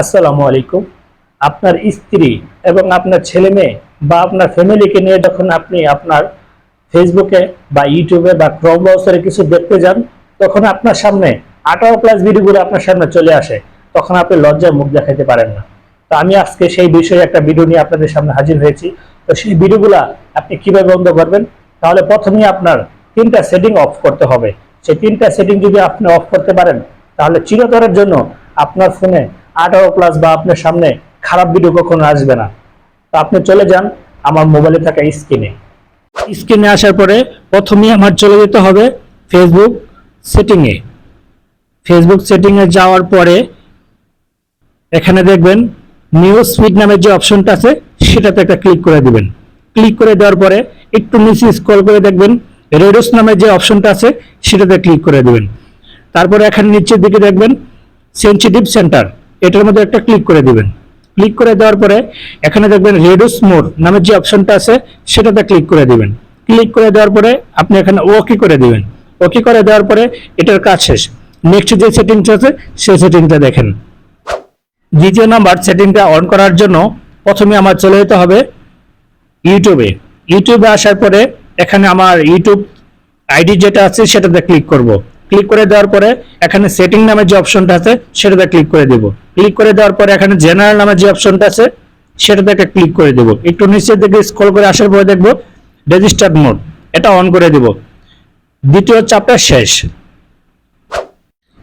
আসসালামু আলাইকুম। আপনার স্ত্রী এবং আপনার ছেলে মেয়ে বা আপনার ফ্যামিলিকে নিয়ে যখন আপনি আপনার ফেসবুকে বা ইউটিউবে বা ক্রম ব্রাউজারে কিছু দেখতে যান, তখন আপনার সামনে আঠারো প্লাস ভিডিওগুলো আপনার সামনে চলে আসে। তখন আপনি লজ্জায় মুখ দেখাতে পারেন না। তো আমি আজকে সেই বিষয়ে একটা ভিডিও নিয়ে আপনাদের সামনে হাজির হয়েছি। তো সেই ভিডিওগুলা আপনি কীভাবে বন্ধ করবেন? তাহলে প্রথমেই আপনার তিনটা সেটিং অফ করতে হবে। সেই তিনটা সেটিং যদি আপনি অফ করতে পারেন, তাহলে চিরতরের জন্য আপনার ফোনে আঠারো প্লাস বা আপনার সামনে খারাপ ভিডিও কখনো আসবে না। তো আপনি চলে যান আমার মোবাইলে থাকা স্ক্রিনে স্ক্রিনে আসার পরে প্রথমেই আমার চলে যেতে হবে ফেসবুক সেটিংয়ে ফেসবুক সেটিংয়ে যাওয়ার পরে এখানে দেখবেন নিউজ ফিড নামের যে অপশনটা আছে, সেটাতে একটা ক্লিক করে দিবেন। ক্লিক করে দেওয়ার পরে একটু নিচে স্ক্রল করে দেখবেন রেডোস নামের যে অপশনটা আছে, সেটাতে ক্লিক করে দিবেন। তারপরে এখানে নিচের দিকে দেখবেন সেন্সিটিভ সেন্টার এটার মধ্যে একটা ক্লিক করে দিবেন। ক্লিক করে দেওয়ার পরে এখানে দেখবেন রেডুস মোর নামের যে অপশনটা আছে, সেটাতে ক্লিক করে দিবেন। ক্লিক করে দেওয়ার পরে আপনি এখানে ওকে করে দিবেন। ওকে করে দেওয়ার পরে এটার কাজ শেষ। নেক্সট যে সেটিংস আছে, সেই সেটিংটা দেখেন। দ্বিতীয় নাম্বার সেটিংটা অন করার জন্য প্রথমে আমার চলে যেতে হবে ইউটিউবে ইউটিউবে আসার পরে এখানে আমার ইউটিউব আইডি যেটা আছে, সেটাতে ক্লিক করব। ক্লিক করে দেওয়ার পরে এখানে সেটিং নামের যে অপশনটা আছে, সেটাতে ক্লিক করে দেব। ক্লিক করে দেওয়ার পরে এখানে জেনারেল নামের যে অপশনটা আছে সেটাতে একটা ক্লিক করে দেব। একটু নিচের দিকে স্ক্রল করে আসার পরে দেখব রেজিস্টার্ড মোড এটা অন করে দেব। দ্বিতীয় চাপটা শেষ।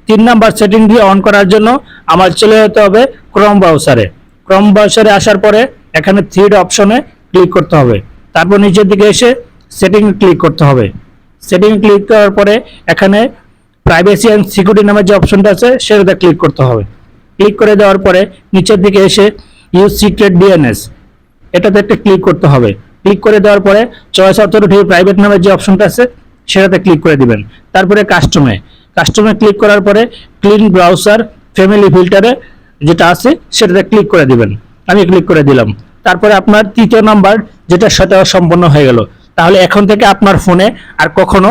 তিন নাম্বার সেটিং দিয়ে অন করার জন্য আমার চলে যেতে হবে ক্রম ব্রাউজারে ক্রম ব্রাউজারে আসার পরে এখানে থ্রিড অপশনে ক্লিক করতে হবে। তারপর নিচের দিকে এসে সেটিং ক্লিক করতে হবে। সেটিং ক্লিক করার পরে এখানে প্রাইভেসি অ্যান্ড সিকিউরিটি নামের যে অপশনটা আছে, সেটাতে ক্লিক করতে হবে। ক্লিক করে দেওয়ার পরে নিচের দিকে এসে ইউজ সিক্রেট ডিএনএস এটাতে একটা ক্লিক করতে হবে। ক্লিক করে দেওয়ার পরে চয়েস অথরিটি প্রাইভেট নামের যে অপশনটা আছে, সেটাতে ক্লিক করে দিবেন। তারপরে কাস্টমে কাস্টমে ক্লিক করার পরে ক্লিন ব্রাউজার ফ্যামিলি ফিল্টারে যেটা আছে, সেটাতে ক্লিক করে দিবেন। আমি ক্লিক করে দিলাম। তারপরে আপনার তৃতীয় নাম্বার যেটা সেটা সম্পন্ন হয়ে গেল। তাহলে এখন থেকে আপনার ফোনে আর কখনো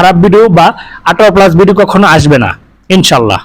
খারাপ ভিডিও বা আঠারো প্লাস ভিডিও কখনো আসবে না ইনশাল্লাহ।